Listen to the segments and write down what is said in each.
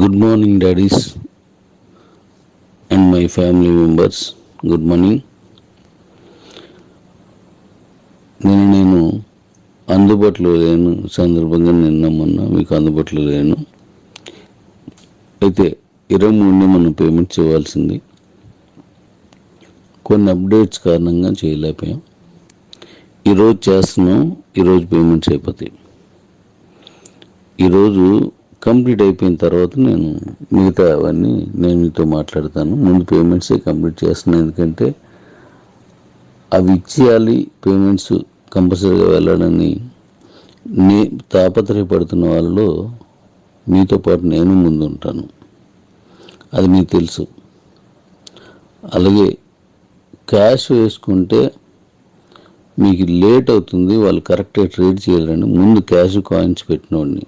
Good morning daddies and my family members good morning నేను నేను అందుబాటులో లేను సందర్భంగా నిన్న మొన్న మీకు అందుబాటులో లేను. అయితే ఇరవై మూడుని మనం పేమెంట్ చేయవలసింది కొన్ని అప్డేట్స్ కారణంగా చేయలేకపోయాం. ఈరోజు చేస్తున్నాం ఈరోజు పేమెంట్స్ అయిపోతాయి ఈరోజు కంప్లీట్ అయిపోయిన తర్వాత నేను మిగతా అవన్నీ నేను మీతో మాట్లాడతాను. ముందు పేమెంట్సే కంప్లీట్ చేస్తున్నాను. ఎందుకంటే అవి ఇచ్చేయాలి పేమెంట్స్ కంపల్సరీగా వెళ్ళాలని నే తాపత్రయపడుతున్న వాళ్ళలో మీతో పాటు నేను ముందు ఉంటాను అది మీకు తెలుసు. అలాగే క్యాష్ వేసుకుంటే మీకు లేట్ అవుతుంది. వాళ్ళు కరెక్ట్గా ట్రేడ్ చేయాలని ముందు క్యాష్ కాయిన్స్ పెట్టినోడిని.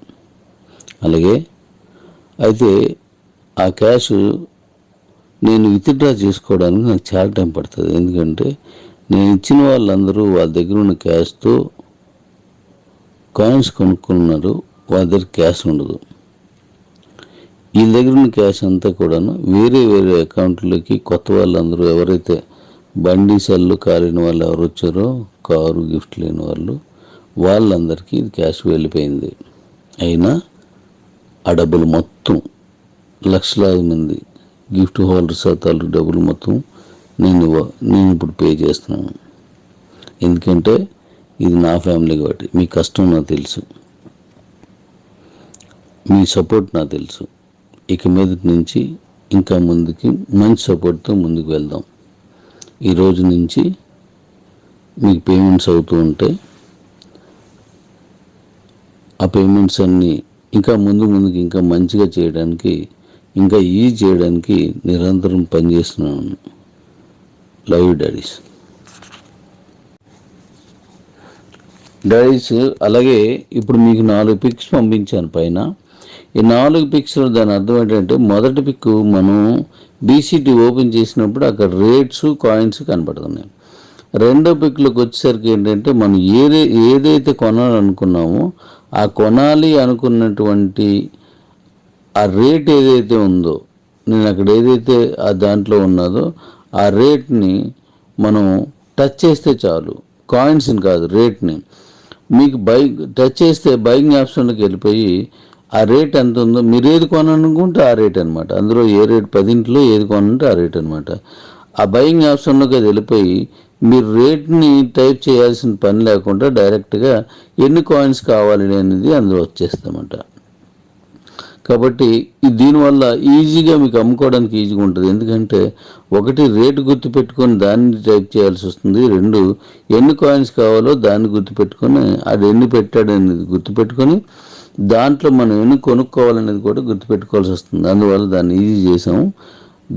అలాగే అయితే ఆ క్యాష్ నేను విత్డ్రా చేసుకోవడానికి నాకు చాలా టైం పడుతుంది. ఎందుకంటే నేను ఇచ్చిన వాళ్ళందరూ వాళ్ళ దగ్గర ఉన్న క్యాష్తో కాయిన్స్ కొనుక్కున్నారు. వాళ్ళ దగ్గర క్యాష్ ఉండదు. వీళ్ళ దగ్గర ఉన్న క్యాష్ అంతా కూడాను వేరే వేరే అకౌంట్లోకి కొత్త వాళ్ళందరూ ఎవరైతే బండి సెల్లు కాలిన వాళ్ళు ఎవరు వచ్చారో కారు గిఫ్ట్ లేని వాళ్ళు వాళ్ళందరికీ ఇది క్యాష్ వెళ్ళిపోయింది. అయినా ఆ డబ్బులు మొత్తం లక్షలాది మంది గిఫ్ట్ హోల్డర్స్ శాతాలు డబ్బులు మొత్తం నేను నేను ఇప్పుడు పే చేస్తున్నాను. ఎందుకంటే ఇది నా ఫ్యామిలీ కాబట్టి. మీ కష్టం నాకు తెలుసు. మీ సపోర్ట్ నాకు తెలుసు. ఇక మీదటి నుంచి ఇంకా ముందుకి మంచి సపోర్ట్తో ముందుకు వెళ్దాం. ఈ రోజు నుంచి మీకు పేమెంట్స్ అవుతూ ఉంటే ఆ పేమెంట్స్ అన్నీ ఇంకా ముందు ముందుకు ఇంకా మంచిగా చేయడానికి ఇంకా ఈజీ చేయడానికి నిరంతరం పనిచేస్తున్నాను. లవ్ యూ డాడీస్ డాడీస్ అలాగే ఇప్పుడు మీకు నాలుగు పిక్స్ పంపించాను పైన. ఈ నాలుగు పిక్స్లో దాని అర్థం ఏంటంటే మొదటి పిక్ మనం బీసీటీ ఓపెన్ చేసినప్పుడు అక్కడ రేట్స్ కాయిన్స్ కనపడుతున్నాయి. రెండో పిక్లోకి వచ్చేసరికి ఏంటంటే మనం ఏదే ఏదైతే కొనాలనుకున్నామో ఆ కొనాలి అనుకున్నటువంటి ఆ రేట్ ఏదైతే ఉందో నేను అక్కడ ఏదైతే ఆ దాంట్లో ఉన్నదో ఆ రేట్ని మనం టచ్ చేస్తే చాలు. కాయిన్స్ని కాదు రేట్ని. మీకు బైక్ టచ్ చేస్తే బైయింగ్ ఆప్షన్లోకి వెళ్ళిపోయి ఆ రేట్ ఎంత ఉందో మీరు ఏది కొనాలనుకుంటే ఆ రేట్ అనమాట అందులో ఏ రేట్ పదింట్లో ఏది కొనంటే ఆ రేట్ అనమాట ఆ బయింగ్ ఆప్షన్లోకి అది వెళ్ళిపోయి మీరు రేట్ని టైప్ చేయాల్సిన పని లేకుండా డైరెక్ట్గా ఎన్ని కాయిన్స్ కావాలి అనేది అందులో వచ్చేస్తామంట. కాబట్టి దీనివల్ల ఈజీగా మీకు అమ్ముకోవడానికి ఈజీగా ఉంటుంది. ఎందుకంటే ఒకటి రేటు గుర్తుపెట్టుకొని దాన్ని టైప్ చేయాల్సి వస్తుంది. రెండు ఎన్ని కాయిన్స్ కావాలో దాన్ని గుర్తుపెట్టుకొని అది ఎన్ని పెట్టాడనేది గుర్తుపెట్టుకొని దాంట్లో మనం ఎన్ని కొనుక్కోవాలనేది కూడా గుర్తుపెట్టుకోవాల్సి వస్తుంది. అందువల్ల దాన్ని ఈజీ చేసాము.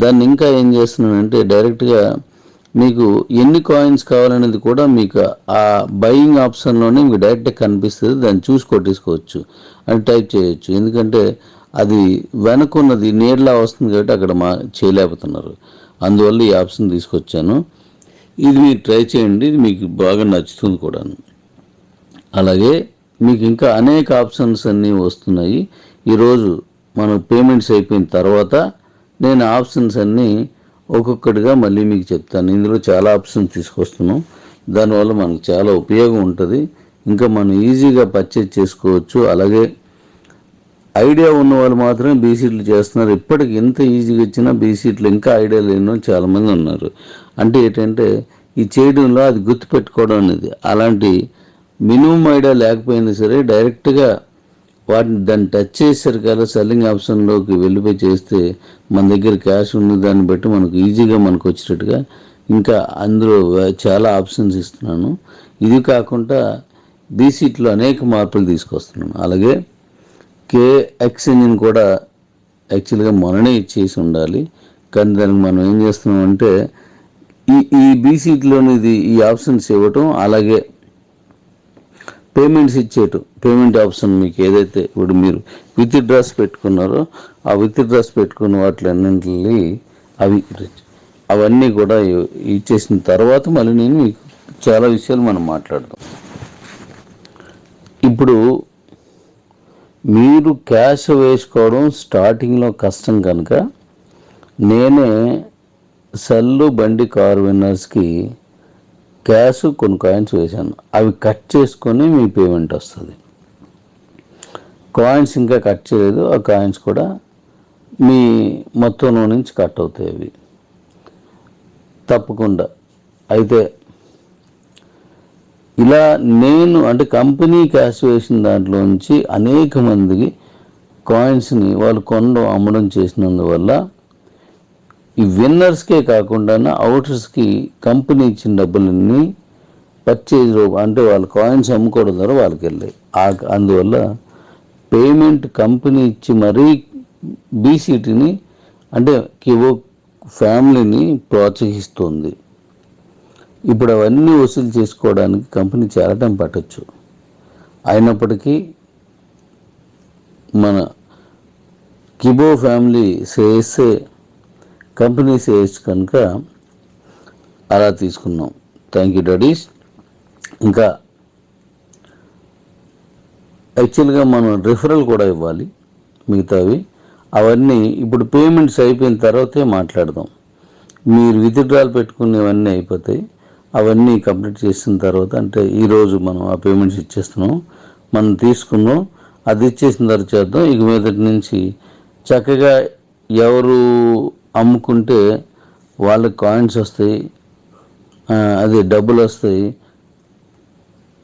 దాన్ని ఇంకా ఏం చేస్తున్నానంటే డైరెక్ట్గా మీకు ఎన్ని కాయిన్స్ కావాలనేది కూడా మీకు ఆ బయింగ్ ఆప్షన్లోనే మీకు డైరెక్ట్గా కనిపిస్తుంది. దాన్ని చూసి కొట్టేసుకోవచ్చు అని టైప్ చేయొచ్చు. ఎందుకంటే అది వెనకున్నది నీడలా వస్తుంది కాబట్టి అక్కడ మా చేయలేకపోతున్నారు. అందువల్ల ఈ ఆప్షన్ తీసుకొచ్చాను. ఇది మీరు ట్రై చేయండి. ఇది మీకు బాగా నచ్చుతుంది కూడాను. అలాగే మీకు ఇంకా అనేక ఆప్షన్స్ అన్నీ వస్తున్నాయి. ఈరోజు మనం పేమెంట్స్ అయిపోయిన తర్వాత నేను ఆప్షన్స్ అన్నీ ఒక్కొక్కటిగా మళ్ళీ మీకు చెప్తాను. ఇందులో చాలా ఆప్షన్స్ తీసుకొస్తున్నాం. దానివల్ల మనకు చాలా ఉపయోగం ఉంటుంది. ఇంకా మనం ఈజీగా పర్చేజ్ చేసుకోవచ్చు. అలాగే ఐడియా ఉన్న వాళ్ళు మాత్రమే బీసీట్లు చేస్తున్నారు. ఇప్పటికి ఎంత ఈజీగా ఇచ్చినా బీసీట్లు ఇంకా ఐడియా లేని చాలామంది ఉన్నారు. అంటే ఏంటంటే ఈ చేయడంలో అది గుర్తుపెట్టుకోవడం అనేది అలాంటి మినిమం ఐడియా లేకపోయినా సరే డైరెక్ట్గా వాటిని దాన్ని టచ్ చేశారు కదా సెల్లింగ్ ఆప్షన్లోకి వెళ్ళిపోయి చేస్తే మన దగ్గర క్యాష్ ఉంది దాన్ని బట్టి మనకు ఈజీగా మనకు వచ్చేటట్టుగా ఇంకా అందులో చాలా ఆప్షన్స్ ఇస్తున్నాను. ఇది కాకుండా బీసీట్లో అనేక మార్పులు తీసుకొస్తున్నాను. అలాగే కేఎక్స్ ఇంజిన్ కూడా యాక్చువల్గా మొన్ననే ఇచ్చేసి ఉండాలి. కానీ దానికి మనం ఏం చేస్తున్నామంటే ఈ ఈ బీసీట్లోనిది ఈ ఆప్షన్స్ ఇవ్వటం అలాగే పేమెంట్స్ ఇచ్చేటు. పేమెంట్ ఆప్షన్ మీకు ఏదైతే ఇప్పుడు మీరు విత్ డ్రాస్ పెట్టుకున్నారో ఆ విత్ డ్రాస్ పెట్టుకున్న వాటిలన్నింటినీ అవి అవన్నీ కూడా ఇచ్చేసిన తర్వాత మళ్ళీ నేను మీకు చాలా విషయాలు మనం మాట్లాడదాం. ఇప్పుడు మీరు క్యాష్ వేసుకోవడం స్టార్టింగ్లో కష్టం కనుక నేనే సెల్లు బండి కారు విన్నర్స్కి క్యాష్ కొన్ని కాయిన్స్ వేశాను. అవి కట్ చేసుకొని మీ పేమెంట్ వస్తుంది. కాయిన్స్ ఇంకా కట్ చేయలేదు. ఆ కాయిన్స్ కూడా మీ మొత్తంలో నుంచి కట్ అవుతాయి అవి. తప్పకుండా. అయితే ఇలా నేను అంటే కంపెనీ క్యాష్ వేసిన దాంట్లోంచి అనేక మందికి కాయిన్స్ని వాళ్ళు కొనడం అమ్మడం చేసినందువల్ల ఈ విన్నర్స్కే కాకుండా అవుటర్స్కి కంపెనీ ఇచ్చిన డబ్బులన్నీ పర్చేజ్ అంటే వాళ్ళ కాయిన్స్ అమ్ముకోవడం ద్వారా వాళ్ళకి వెళ్ళాయి. అందువల్ల పేమెంట్ కంపెనీ ఇచ్చి మరీ బీసీటీని అంటే కివో ఫ్యామిలీని ప్రోత్సహిస్తుంది. ఇప్పుడు అవన్నీ వసూలు చేసుకోవడానికి కంపెనీ చాలా టైం పట్టచ్చు. అయినప్పటికీ మన కిబో ఫ్యామిలీ శ్రేయస్సే కంపెనీ వేయచ్చు కనుక అలా తీసుకున్నాం. థ్యాంక్ యూ డాడీస్ ఇంకా యాక్చువల్గా మనం రిఫరల్ కూడా ఇవ్వాలి మిగతావి. అవన్నీ ఇప్పుడు పేమెంట్స్ అయిపోయిన తర్వాతే మాట్లాడదాం. మీరు విత్డ్రాల్ పెట్టుకునేవన్నీ అయిపోతాయి. అవన్నీ కంప్లీట్ చేసిన తర్వాత అంటే ఈరోజు మనం ఆ పేమెంట్స్ ఇచ్చేస్తున్నాం. మనం తీసుకుందాం అది ఇచ్చేసిన తర్వాత చేద్దాం. ఇక మీదటి నుంచి చక్కగా ఎవరు అమ్ముకుంటే వాళ్ళకి కాయిన్స్ వస్తాయి అదే డబ్బులు వస్తాయి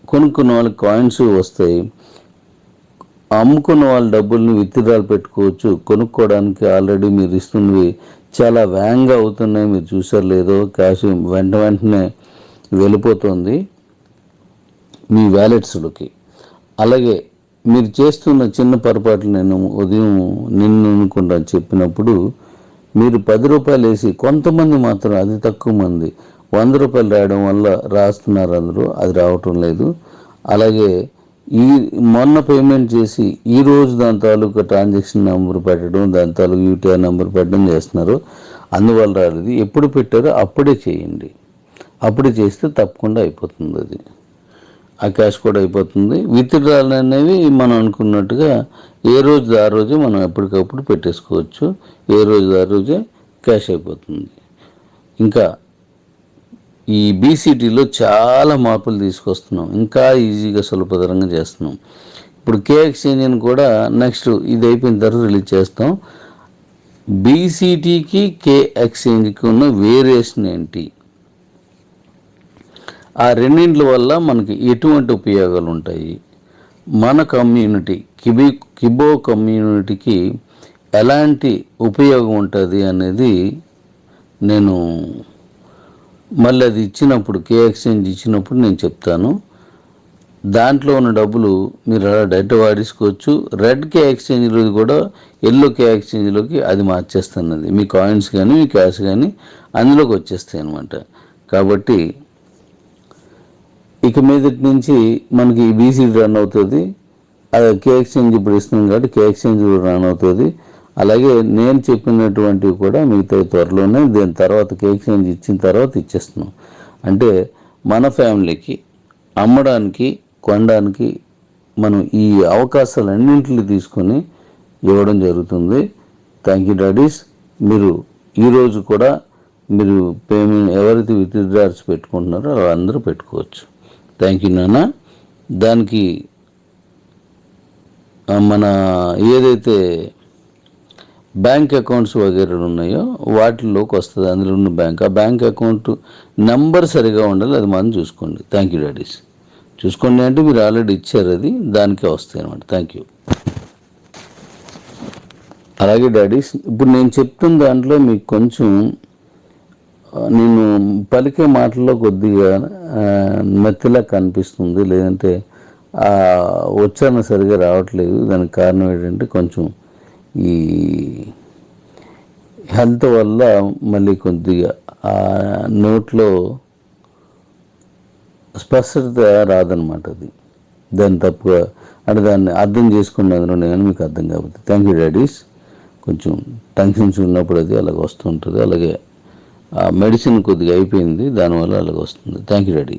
కొనుక్కున్న వాళ్ళకి కాయిన్స్ వస్తాయి. అమ్ముకున్న వాళ్ళ డబ్బుల్ని విత్తిదాలు పెట్టుకోవచ్చు. కొనుక్కోవడానికి ఆల్రెడీ మీరు ఇస్తున్నవి చాలా వేగంగా అవుతున్నాయి. మీరు చూసారు లేదో క్యాష్ వెంట వెంటనే వెళ్ళిపోతుంది మీ వ్యాలెట్స్లోకి అలాగే మీరు చేస్తున్న చిన్న పొరపాట్లు నేను ఉదయం నిన్ను అనుకుంటా చెప్పినప్పుడు మీరు పది రూపాయలు వేసి కొంతమంది మాత్రం అది తక్కువ మంది వంద రూపాయలు రాయడం వల్ల రాస్తున్నారు అందరూ అది రావటం లేదు. అలాగే ఈ మొన్న పేమెంట్ చేసి ఈ రోజు దాని తాలూకా ట్రాన్సాక్షన్ నెంబర్ పెట్టడం దాని తాలూకు యూటీఆర్ నెంబర్ పెట్టడం చేస్తున్నారు. అందువల్ల రాలేదు. ఎప్పుడు పెట్టారో అప్పుడే చేయండి. అప్పుడే చేస్తే తప్పకుండా అయిపోతుంది అది. ఆ క్యాష్ కూడా అయిపోతుంది. విత్డ్రాల్ అనేవి మనం అనుకున్నట్టుగా ఏ రోజు ఆ రోజే మనం ఎప్పటికప్పుడు పెట్టేసుకోవచ్చు. ఏ రోజు ఆ రోజే క్యాష్ అయిపోతుంది. ఇంకా ఈ బీసీటీలో చాలా మార్పులు తీసుకొస్తున్నాం. ఇంకా ఈజీగా సులభతరంగా చేస్తున్నాం. ఇప్పుడు కే ఎక్స్చేంజ్ కూడా నెక్స్ట్ ఇది అయిపోయిన తర్వాత రిలీజ్ చేస్తాం. బీసీటీకి కే ఎక్స్చేంజ్కి ఉన్న వేరియేషన్ ఏంటి? ఆ రెండింటి వల్ల మనకి ఎటువంటి ఉపయోగాలు ఉంటాయి మన కమ్యూనిటీ కిబి కిబో కమ్యూనిటీకి ఎలాంటి ఉపయోగం ఉంటుంది అనేది నేను మళ్ళీ అది ఇచ్చినప్పుడు కే ఎక్స్చేంజ్ ఇచ్చినప్పుడు నేను చెప్తాను. దాంట్లో ఉన్న డబ్బులు మీరు అలా డైరెక్ట్ వాడేసుకోవచ్చు. రెడ్ కే ఎక్స్చేంజ్లో కూడా ఎల్లో కే ఎక్స్చేంజ్లోకి అది మార్చేస్తున్నది. మీ కాయిన్స్ కానీ మీ క్యాష్ కానీ అందులోకి వచ్చేస్తాయి అనమాట కాబట్టి ఇక మీదటి నుంచి మనకి బీసీ రన్ అవుతుంది. అది కే ఎక్స్చేంజ్ ఇప్పుడు ఇస్తున్నాం కాబట్టి కే ఎక్స్చేంజ్ రన్ అవుతుంది. అలాగే నేను చెప్పినటువంటివి కూడా మిగతా త్వరలోనే దీని తర్వాత కే ఎక్స్చేంజ్ ఇచ్చిన తర్వాత ఇచ్చేస్తున్నాం. అంటే మన ఫ్యామిలీకి అమ్మడానికి కొనడానికి మనం ఈ అవకాశాలన్నింటినీ తీసుకొని ఇవ్వడం జరుగుతుంది. థ్యాంక్ యూ డాడీస్ మీరు ఈరోజు కూడా మీరు పేమెంట్ ఎవరైతే విత్డ్రాల్స్ పెట్టుకుంటున్నారో వాళ్ళందరూ పెట్టుకోవచ్చు. థ్యాంక్ యూ నాన్న దానికి మన ఏదైతే బ్యాంక్ అకౌంట్స్ వగేరే ఉన్నాయో వాటిలోకి వస్తుంది. అందులో ఉన్న బ్యాంక్. ఆ బ్యాంక్ అకౌంట్ నెంబర్ సరిగా ఉండాలి. అది మనం చూసుకోండి. థ్యాంక్ యూ డాడీస్ చూసుకోండి అంటే మీరు ఆల్రెడీ ఇచ్చారు అది. దానికే వస్తాయి అనమాట థ్యాంక్ యూ అలాగే డాడీస్ ఇప్పుడు నేను చెప్తున్న దాంట్లో మీకు కొంచెం నేను పలికే మాటల్లో కొద్దిగా మెత్తలా కనిపిస్తుంది. లేదంటే ఉచ్చారణ సరిగా రావట్లేదు. దానికి కారణం ఏంటంటే కొంచెం ఈ హెల్త్ వల్ల మళ్ళీ కొద్దిగా ఆ నోట్లో స్పష్టత రాదనమాట అది. దాన్ని తప్పుగా అంటే దాన్ని అర్థం చేసుకున్నది నేను మీకు అర్థం కాబట్టి థ్యాంక్ యూ డాడీస్ కొంచెం టెన్షన్స్ ఉన్నప్పుడు అది అలాగ వస్తుంటుంది అలాగే మెడిసిన్ కొద్దిగా అయిపోయింది దానివల్ల అలాగ వస్తుంది. Thank you daddy